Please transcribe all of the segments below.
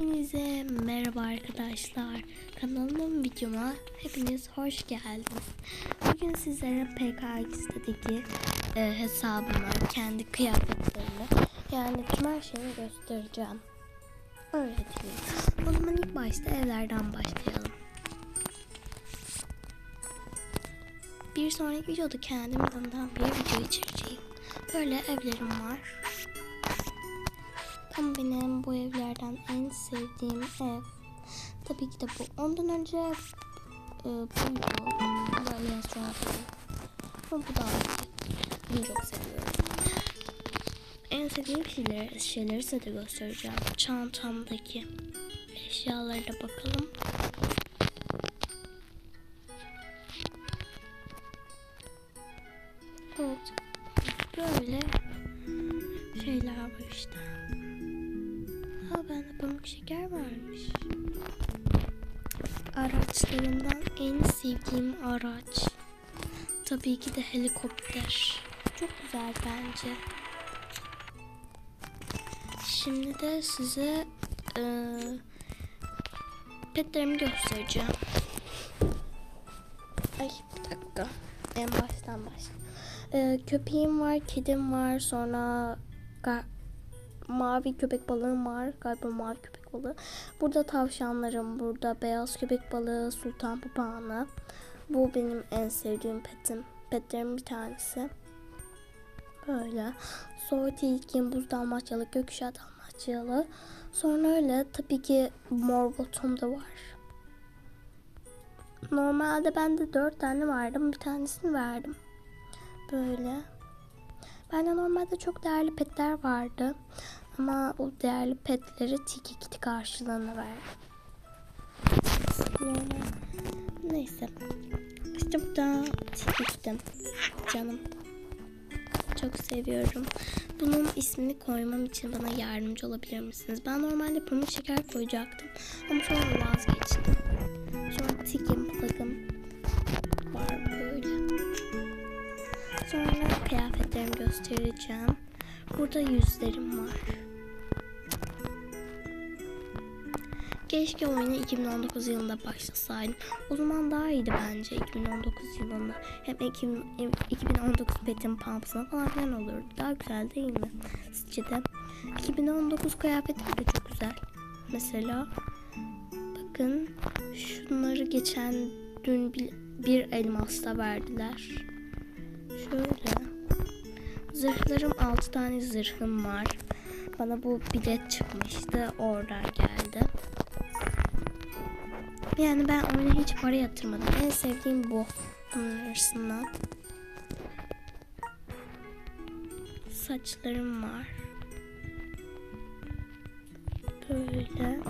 Hepinize merhaba arkadaşlar. Kanalıma videoma hepiniz hoş geldiniz. Bugün sizlere PKX'deki e, hesabımı, kendi kıyafetlerimi yani tüm her şeyi göstereceğim. Öyle diyeyim. O zaman ilk başta evlerden başlayalım. Bir sonraki videoda kendimi tanıtan bir video içereceğim. Böyle evlerim var. Tam benim bu evlerden en sevdiğim ev. Tabii ki de bu. Ondan önce e, buydu. Böyle restoran. Ama bu da bunu çok seviyorum. En sevdiğim şeyleri, şeyleri size de göstereceğim. Çantamdaki eşyalara da bakalım. Evet. Böyle şeyler var işte. Bende pamuk şeker varmış. Araçlarımdan en sevdiğim araç. Tabii ki de helikopter. Çok güzel bence. Şimdi de size e, petlerimi göstereceğim. Ay bir dakika. En baştan başla. E, köpeğim var, kedim var, sonra mavi köpek balığım var. Galiba mavi köpek balığı. Burada tavşanlarım, burada beyaz köpek balığı, sultan papağanı. Bu benim en sevdiğim petim. Petlerim bir tanesi. Böyle. Sonra tilkim, buz dalmaçyalı, gökkuşağı dalmaçyalı. Sonra öyle tabii ki mor botum da var. Normalde bende dört tane vardı bir tanesini verdim. Böyle. Bende normalde çok değerli petler vardı. Ama o değerli petleri Tiki Kitty karşılığında verdim. Neyse. İşte bu da Tiki. Canım. Çok seviyorum. Bunun ismini koymam için bana yardımcı olabilir misiniz? Ben normalde pamuk şeker koyacaktım. Ama sonra vazgeçtim. Sonra Tikim, Plug'ım var böyle. Sonra kıyafetlerimi göstereceğim. Burada yüzlerim var. Keşke oyuna 2019 yılında başlasaydım. O zaman daha iyiydi bence 2019 yılında. Hem 2000 2019 petin pampsına falan filan olurdu. Daha güzel değil mi? Sizce de? 2019 kıyafetim de çok güzel. Mesela bakın şunları geçen dün bir, bir elmasla verdiler. Şöyle. Zırhlarım 6 tane zırhım var. Bana bu bilet çıkmıştı. Oradan geldi. Yani ben oyuna hiç para yatırmadım. En sevdiğim bu. Bunun. Saçlarım var. Böyle.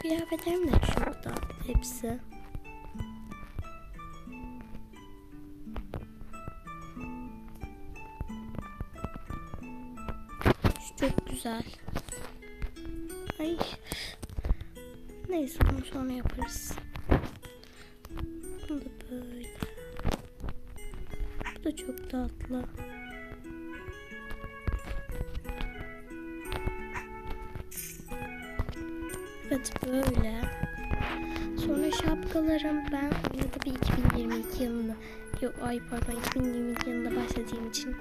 Kıyafetlerim de tatlı hepsi. Güzel. Ay. Neyse bunu sonra yaparız. Bu da böyle. Bu da çok tatlı. Evet böyle. Sonra şapkalarım ben ya da bir 2022 yılında yok ay pardon 2022 yılında başladığım için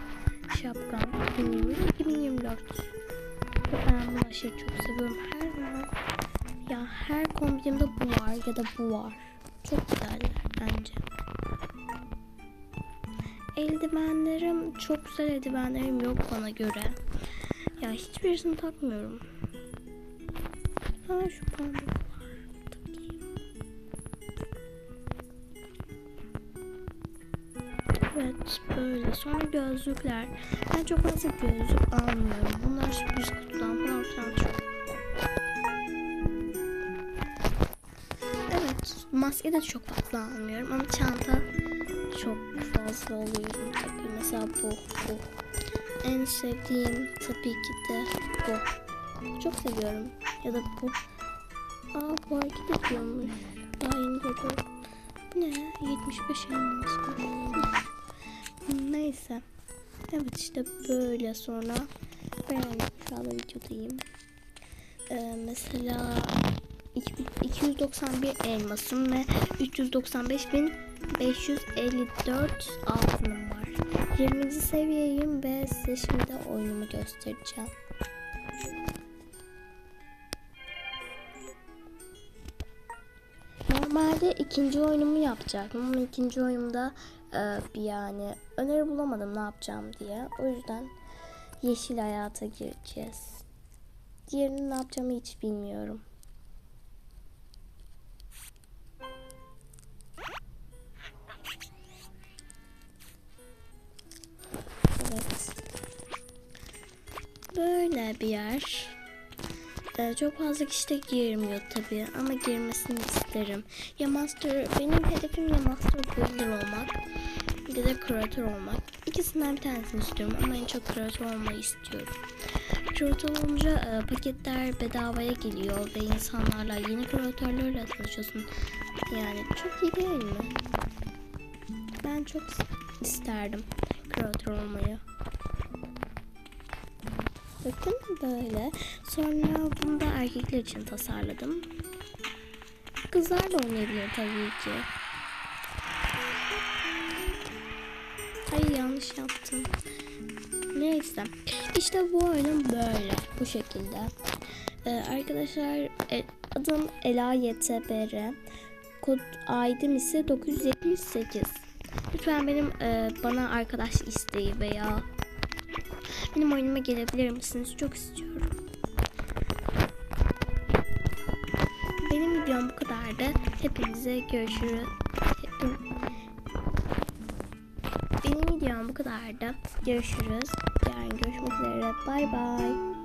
şapkam 2023 2024 ben bunu aşırı çok seviyorum. Her zaman ya her kombinimde bu var ya da bu var. Çok güzeller bence. Eldivenlerim çok güzel eldivenlerim yok bana göre. Ya hiçbirisini takmıyorum. Ha şu pamuk Evet böyle. Sonra gözlükler. Ben çok fazla gözlük almıyorum. Bunlar sürpriz kutudan falan çok. Evet. Maske de çok fazla almıyorum ama çanta çok fazla alıyorum. Mesela bu, bu. En sevdiğim tabii ki de bu. Çok seviyorum. Ya da bu. Aa bu hareket ediyormuş. Daha yeni. Bu ne? 75 elmas. Neyse. Evet işte böyle sonra Ben şu anda videodayım. Ee, mesela 291 elmasım ve 395.554 altınım var. 20. seviyeyim ve size şimdi oyunumu göstereceğim. Normalde ikinci oyunumu yapacaktım ama ikinci oyunumda bir yani öneri bulamadım ne yapacağım diye. O yüzden yeşil hayata gireceğiz. Diğerini ne yapacağımı hiç bilmiyorum. Böyle bir yer. Ee, çok fazla kişi de girmiyor tabii ama girmesini isterim. Ya master, benim hedefim ya master builder olmak bir de kreatör olmak. İkisinden bir tanesini istiyorum ama en çok kreatör olmayı istiyorum. Kreatör olunca e, paketler bedavaya geliyor ve insanlarla yeni kreatörlerle tanışıyorsun. Yani çok iyi değil mi? Ben çok isterdim kreatör olmayı. Bakın böyle. Sonra bunu da erkekler için tasarladım. Kızlar da oynayabilir tabii ki. Ay yanlış yaptım. Neyse. İşte bu oyunum böyle. Bu şekilde. Ee, arkadaşlar e, adım Ela YTBR. Kod ID'm ise 978. Lütfen benim e, bana arkadaş isteği veya benim oyunuma gelebilir misiniz? Çok istiyorum. Benim videom bu kadardı. Hepinize görüşürüz. Benim videom bu kadardı. Görüşürüz. Yarın görüşmek üzere. Bay bay.